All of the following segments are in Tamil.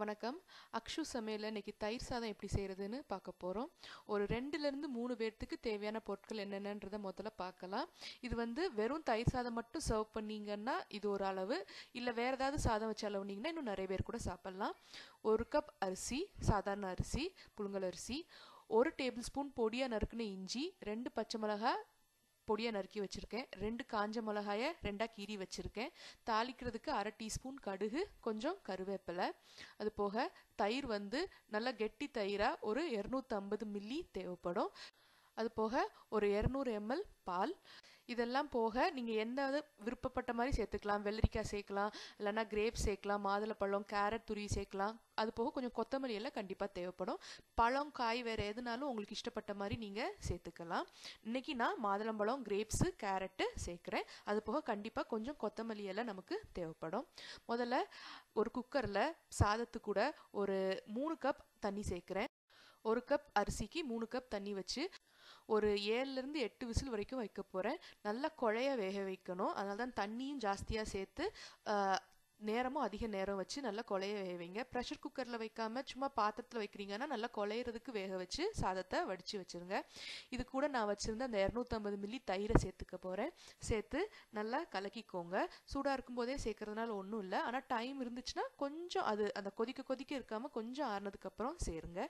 வணக்கம். அக்ஷு சமையலில் இன்னைக்கு தயிர் சாதம் எப்படி செய்கிறதுன்னு பார்க்க போகிறோம் ஒரு ரெண்டுலேருந்து மூணு பேர்த்துக்கு தேவையான பொருட்கள் என்னென்னன்றதை முதல்ல பார்க்கலாம். இது வந்து வெறும் தயிர் சாதம் மட்டும் சர்வ் பண்ணிங்கன்னா இது ஒரு அளவு. இல்லை வேறு ஏதாவது சாதம் வச்சு அளவுனிங்கன்னா இன்னும் நிறைய பேர் கூட சாப்பிட்லாம். ஒரு கப் அரிசி சாதாரண அரிசி புழுங்கல் அரிசி ஒரு டேபிள் ஸ்பூன் பொடியாக நறுக்குன இஞ்சி ரெண்டு பச்சை மிளகாய் பொடியாக நறுக்கி வச்சுருக்கேன். ரெண்டு காஞ்ச மிளகாயை ரெண்டாக கீறி வச்சுருக்கேன். தாளிக்கிறதுக்கு அரை டீஸ்பூன் கடுகு கொஞ்சம் கருவேப்பிலை. அது போக தயிர் வந்து நல்லா கெட்டி தயிராக ஒரு இரநூத்தம்பது மில்லி தேவைப்படும். அது போக ஒரு இரநூறு எம்எல் பால். இதெல்லாம் போக நீங்கள் எந்த விருப்பப்பட்ட மாதிரி சேர்த்துக்கலாம். வெள்ளரிக்காய் சேர்க்கலாம் இல்லைன்னா கிரேப் சேர்க்கலாம் மாதுளப்பழம் கேரட் துருவி சேர்க்கலாம். அது போக கொஞ்சம் கொத்தமல்லி எல்லாம் கண்டிப்பாக தேவைப்படும். பழம் காய் வேறு எதுனாலும் உங்களுக்கு இஷ்டப்பட்ட மாதிரி நீங்கள் சேர்த்துக்கலாம். இன்றைக்கி நான் மாதுளம்பழம் கிரேப்ஸு கேரட்டு சேர்க்குறேன். அது போக கண்டிப்பாக கொஞ்சம் கொத்தமல்லி எல்லாம் நமக்கு தேவைப்படும். முதல்ல ஒரு குக்கரில் சாதத்து கூட ஒரு மூணு கப் தண்ணி சேர்க்குறேன். ஒரு கப் அரிசிக்கு மூணு கப் தண்ணி வச்சு ஒரு ஏழுலேருந்து எட்டு விசில் வரைக்கும் வைக்க போகிறேன் நல்லா குழைய வேக வைக்கணும். அதனால தான் தண்ணியும் ஜாஸ்தியாக சேர்த்து நேரமும் அதிக நேரம் வச்சு நல்லா கொலைய வேவீங்க ப்ரெஷர் குக்கரில் வைக்காமல் சும்மா பாத்திரத்தில் வைக்கிறீங்கன்னா நல்லா கொலையிறதுக்கு வேக வச்சு சாதத்தை வடித்து வச்சுருங்க. இது கூட நான் வச்சுருந்த அந்த இரநூத்தம்பது மில்லி தயிரை சேர்த்துக்க போகிறேன் சேர்த்து நல்லா கலக்கிக்கோங்க. சூடாக இருக்கும்போதே சேர்க்கறதுனால ஒன்றும் இல்லை. ஆனால் டைம் இருந்துச்சுன்னா கொஞ்சம் அது அந்த கொதிக்க கொதிக்க இருக்காமல் கொஞ்சம் ஆறுனதுக்கப்புறம் சேருங்க.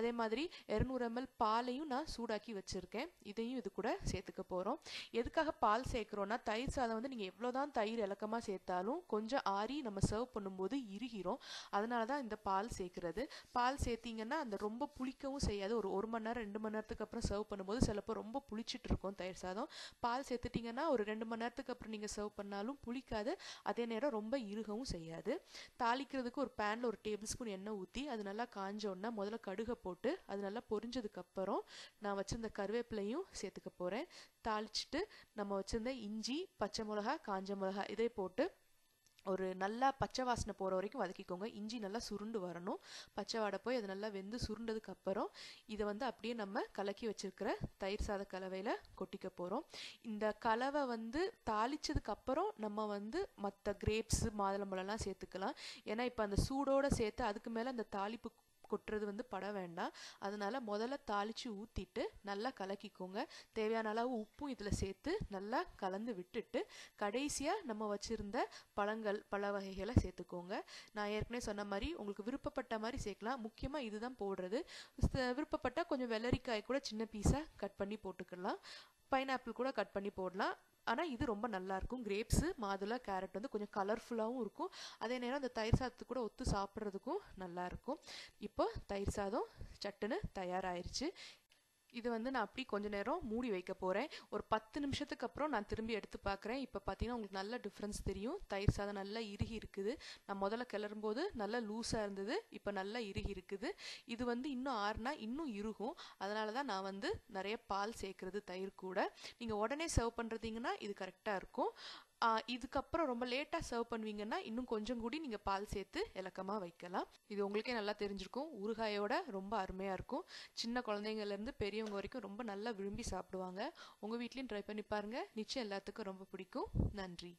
அதே மாதிரி இரநூறு எம்எல் பாலையும் நான் சூடாக்கி வச்சுருக்கேன். இதையும் இது கூட சேர்த்துக்க போகிறோம் எதுக்காக பால் சேர்க்குறோன்னா தயிர் சாதம் வந்து நீங்கள் எவ்வளோதான் தயிர் இலக்கமாக சேர்த்தாலும் கொஞ்சம் ஆறி மாதிரி நம்ம சர்வ் பண்ணும்போது இறுகிறோம் அதனால தான் இந்த பால் சேர்க்குறது. பால் சேர்த்திங்கன்னா அந்த ரொம்ப புளிக்கவும் செய்யாது. ஒரு ஒரு மணி நேரம் ரெண்டு மணி நேரத்துக்கு அப்புறம் சர்வ் பண்ணும்போது சிலப்போ ரொம்ப புளிச்சிட்டு இருக்கும் தயிர் சாதம். பால் சேர்த்துட்டிங்கன்னா ஒரு ரெண்டு மணி நேரத்துக்கு அப்புறம் நீங்கள் சர்வ் பண்ணாலும் புளிக்காது. அதே நேரம் ரொம்ப இறுகவும் செய்யாது. தாளிக்கிறதுக்கு ஒரு பேனில் ஒரு டேபிள் ஸ்பூன் எண்ணெய் ஊற்றி அது நல்லா காஞ்சோன்னா முதல்ல கடுகை போட்டு அது நல்லா பொரிஞ்சதுக்கப்புறம் நான் வச்சுருந்த கருவேப்பிலையும் சேர்த்துக்க போகிறேன் தாளிச்சிட்டு நம்ம வச்சுருந்த இஞ்சி பச்சை மிளகா காஞ்ச மிளகா இதை போட்டு ஒரு நல்லா பச்சை வாசனை போகிற வரைக்கும் வதக்கிக்கோங்க. இஞ்சி நல்லா சுருண்டு வரணும். பச்சை வாடை போய் அது நல்லா வெந்து சுருண்டதுக்கு அப்புறம் இதை வந்து அப்படியே நம்ம கலக்கி வச்சிருக்கிற தயிர் சாத கலவையில் கொட்டிக்க போகிறோம் இந்த கலவை வந்து தாளிச்சதுக்கு அப்புறம் நம்ம வந்து மற்ற கிரேப்ஸு மாதுளம்பழம்லாம் சேர்த்துக்கலாம். ஏன்னா இப்போ அந்த சூடோடு சேர்த்து அதுக்கு மேலே அந்த தாளிப்பு கொட்டுறது வந்து பட வேண்டாம். அதனால் முதல்ல தாளித்து ஊற்றிட்டு நல்லா கலக்கிக்கோங்க. தேவையான அளவு உப்பும் இதில் சேர்த்து நல்லா கலந்து விட்டுட்டு கடைசியாக நம்ம வச்சுருந்த பழங்கள் பழ வகைகளை சேர்த்துக்கோங்க. நான் ஏற்கனவே சொன்ன மாதிரி உங்களுக்கு விருப்பப்பட்ட மாதிரி சேர்க்கலாம். முக்கியமாக இதுதான் போடுறது. விருப்பப்பட்டால் கொஞ்சம் வெள்ளரிக்காய் கூட சின்ன பீஸாக கட் பண்ணி போட்டுக்கலாம். பைனாப்பிள் கூட கட் பண்ணி போடலாம். ஆனால் இது ரொம்ப நல்லாயிருக்கும் கிரேப்ஸு மாதுளை கேரட் வந்து கொஞ்சம் கலர்ஃபுல்லாகவும் இருக்கும். அதே நேரம் அந்த தயிர் சாதத்துக்கு கூட ஒத்து சாப்பிட்றதுக்கும் நல்லாயிருக்கும் இப்போ தயிர் சாதம் சட்டுன்னு தயாராகிருச்சு இது வந்து நான் அப்படி கொஞ்ச நேரம் மூடி வைக்க போகிறேன் ஒரு பத்து நிமிஷத்துக்கு அப்புறம் நான் திரும்பி எடுத்து பார்க்குறேன். இப்போ பார்த்தீங்கன்னா உங்களுக்கு நல்ல டிஃப்ரென்ஸ் தெரியும். தயிர் சாதம் நல்லா இறுகி இருக்குது. நான் முதல்ல கிளறும்போது நல்லா லூஸாக இருந்தது. இப்போ நல்லா இறுகி இருக்குது. இது வந்து இன்னும் ஆறுனா இன்னும் இறுகும். அதனால தான் நான் வந்து நிறைய பால் சேர்க்குறது தயிர் கூட. நீங்கள் உடனே சர்வ் பண்ணுறதீங்கன்னா இது கரெக்டாக இருக்கும். இதுக்கப்புறம் ரொம்ப லேட்டாக சர்வ் பண்ணுவீங்கன்னா இன்னும் கொஞ்சம் கூடி நீங்கள் பால் சேர்த்து இலக்கமாக வைக்கலாம். இது உங்களுக்கே நல்லா தெரிஞ்சிருக்கும். ஊறுகாயோட ரொம்ப அருமையாக இருக்கும். சின்ன குழந்தைங்கள்லேருந்து பெரியவங்க வரைக்கும் ரொம்ப நல்லா விரும்பி சாப்பிடுவாங்க. உங்கள் வீட்லேயும் ட்ரை பண்ணி பாருங்கள் நிச்சயம் எல்லாத்துக்கும் ரொம்ப பிடிக்கும். நன்றி.